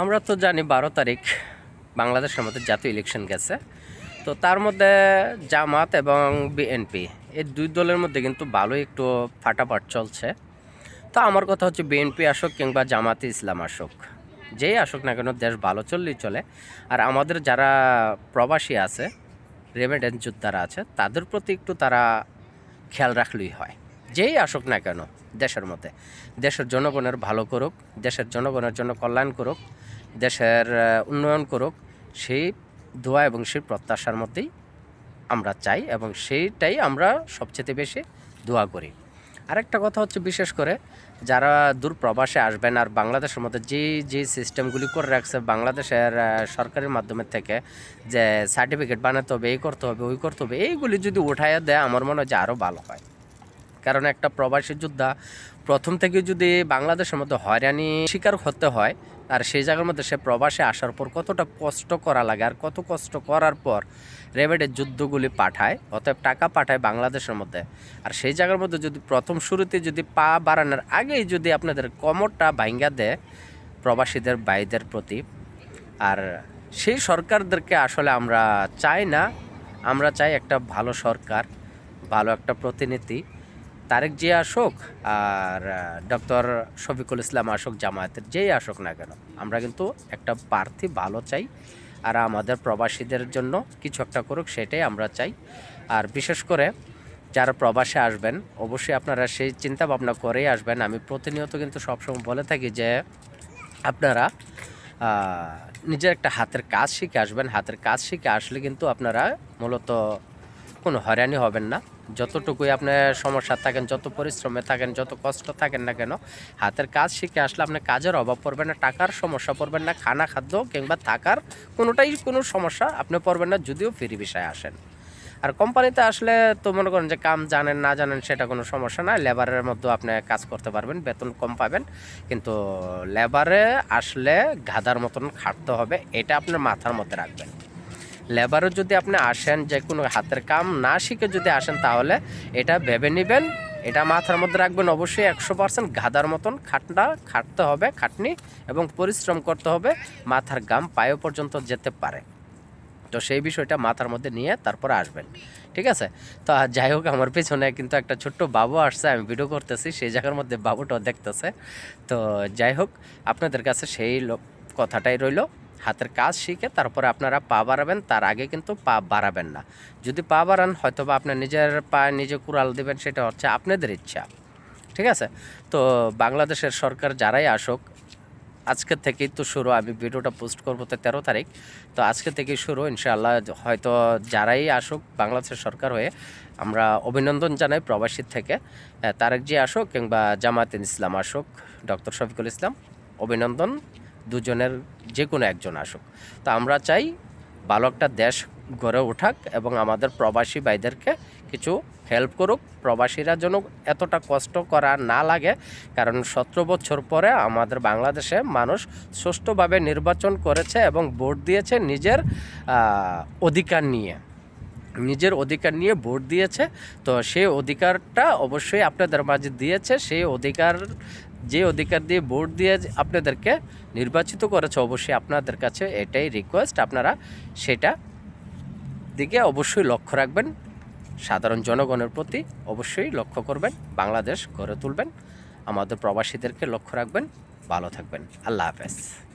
আমরা তো জানি বারো তারিখ বাংলাদেশের মধ্যে জাতীয় ইলেকশন গেছে। তো তার মধ্যে জামাত এবং বিএনপি এই দুই দলের মধ্যে কিন্তু ভালোই একটু ফাটাফাট চলছে। তো আমার কথা হচ্ছে বিএনপি আসুক কিংবা জামাতে ইসলাম আসুক, যেই আসুক না কেন দেশ ভালো চললেই চলে। আর আমাদের যারা প্রবাসী আছে রেমিডেন্স যোদ্ধারা আছে, তাদের প্রতি একটু তারা খেয়াল রাখলেই হয়। যেই আসুক না কেন দেশের মধ্যে, দেশের জনগণের ভালো করুক, দেশের জনগণের জন্য কল্যাণ করুক দেশের উন্নয়ন করুক, সেই দোয়া এবং সেই প্রত্যাশার মধ্যেই আমরা চাই এবং সেইটাই আমরা সবচেয়ে বেশি দোয়া করি। আরেকটা কথা হচ্ছে বিশেষ করে যারা দূর প্রবাসে আসবেন আর বাংলাদেশের মধ্যে যে যে সিস্টেমগুলি করে রাখছে, বাংলাদেশের সরকারের মাধ্যমে থেকে যে সার্টিফিকেট বানাতে হবে, এই করতে হবে, ওই করতে হবে, এইগুলি যদি উঠাইয়া দেয় আমার মনে হয় যে আরও ভালো হয়। কারণ একটা প্রবাসী যোদ্ধা প্রথম থেকে যদি বাংলাদেশের মধ্যে হয়রানি শিকার হতে হয় আর সেই জায়গার মধ্যে সে প্রবাসে আসার পর কতটা কষ্ট করা লাগে আর কত কষ্ট করার পর রেবেটের যুদ্ধগুলি পাঠায়, অতএব টাকা পাঠায় বাংলাদেশের মধ্যে। আর সেই জায়গার মধ্যে যদি প্রথম শুরুতে যদি পা বাড়ানোর আগেই যদি আপনাদের কমরটা ভাঙ্গা দেয় প্রবাসীদের, ভাইদের প্রতি, আর সেই সরকারদেরকে আসলে আমরা চাই না, আমরা চাই একটা ভালো সরকার, ভালো একটা প্রতিনিধি তারেক যে আসুক আর ডক্টর শফিকুল ইসলাম আসুক, জামায়াতের যেই আসুক না কেন, আমরা কিন্তু একটা প্রার্থী ভালো চাই আর আমাদের প্রবাসীদের জন্য কিছু একটা করুক সেটাই আমরা চাই। আর বিশেষ করে যারা প্রবাসে আসবেন, অবশ্যই আপনারা সেই চিন্তা ভাবনা করেই আসবেন। আমি প্রতিনিয়ত কিন্তু সবসময় বলে থাকি যে আপনারা নিজের একটা হাতের কাজ শিখে আসবেন। হাতের কাজ শিখে আসলে কিন্তু আপনারা মূলত কোনো হয়রানি হবেন না। যতটুকুই আপনার সমস্যা থাকেন, যত পরিশ্রমে থাকেন, যত কষ্ট থাকেন না কেন, হাতের কাজ শিখে আসলে আপনার কাজের অভাব পড়বে না, টাকার সমস্যা পড়বেন না খানা খাদ্য কিংবা থাকার কোনোটাই কোনো সমস্যা আপনি পড়বেন না, যদিও ফ্রি বিষয়ে আসেন। আর কোম্পানিতে আসলে তো মনে করেন যে কাম জানেন, না জানেন সেটা কোনো সমস্যা না, লেবারের মধ্যেও আপনি কাজ করতে পারবেন, বেতন কম পাবেন, কিন্তু লেবারে আসলে গাধার মতন খাটতে হবে, এটা আপনার মাথার মধ্যে রাখবেন। লেবারও যদি আপনি আসেন, যে কোনো হাতের কাম না শিখে যদি আসেন, তাহলে এটা ভেবে নেবেন। এটা মাথার মধ্যে রাখবেন অবশ্যই একশো পার্সেন্ট গাদার মতন। খাটনা খাটতে হবে, খাটনি এবং পরিশ্রম করতে হবে। মাথার গাম পায়ে পর্যন্ত যেতে পারে। তো সেই বিষয়টা মাথার মধ্যে নিয়ে তারপরে আসবেন। ঠিক আছে? তো যাই হোক, আমার পেছনে কিন্তু একটা ছোট্ট বাবু আসছে, আমি ভিডিও করতেছি, সেই জায়গার মধ্যে বাবুটাও দেখতেছে। তো যাই হোক, আপনাদের কাছে সেই কথাটাই রইল। হাতের কাজ শিখে তারপরে আপনারা পা বাড়াবেন, তার আগে কিন্তু পা বাড়াবেন না। যদি পা বাড়ান হয়তো বা আপনার নিজের পা নিজে কুড়াল দেবেন, সেটা হচ্ছে আপনাদের ইচ্ছা। ঠিক আছে? তো বাংলাদেশের সরকার যারাই আসুক, আজকে থেকেই তো শুরু, আমি ভিডিওটা পোস্ট করব তো তেরো তারিখ। তো আজকে থেকেই শুরু, ইনশাআল্লাহ হয়তো যারাই আসুক বাংলাদেশের সরকার হয়ে, আমরা অভিনন্দন জানাই প্রবাসীর থেকে। তারেক জি আসুক কিংবা জামায়াতিন ইসলাম আসুক, ডক্টর শফিকুল ইসলাম, অভিনন্দন। দুজনের যে কোনো একজন আসুক। তো আমরা চাই ভালো একটা দেশ গড়ে ওঠাক এবং আমাদের প্রবাসী ভাইদেরকে কিছু হেল্প করুক। প্রবাসীরা যেন এতটা কষ্ট করা না লাগে, কারণ সতেরো বছর পরে আমাদের বাংলাদেশে মানুষ সুষ্ঠুভাবে নির্বাচন করেছে এবং ভোট দিয়েছে নিজের অধিকার নিয়ে। নিজের অধিকার নিয়ে ভোট দিয়েছে। তো সেই অধিকারটা অবশ্যই আপনাদের মাঝে দিয়েছে। সেই অধিকার যে অধিকার দিয়ে ভোট দিয়ে আপনাদেরকে নির্বাচিত করেছে, অবশ্যই আপনাদের কাছে এটাই রিকোয়েস্ট আপনারা সেটা দিকে অবশ্যই লক্ষ্য রাখবেন। সাধারণ জনগণের প্রতি অবশ্যই লক্ষ্য করবেন। বাংলাদেশ গড়ে তুলবেন। আমাদের প্রবাসীদেরকে লক্ষ্য রাখবেন। ভালো থাকবেন। আল্লাহ হাফেজ।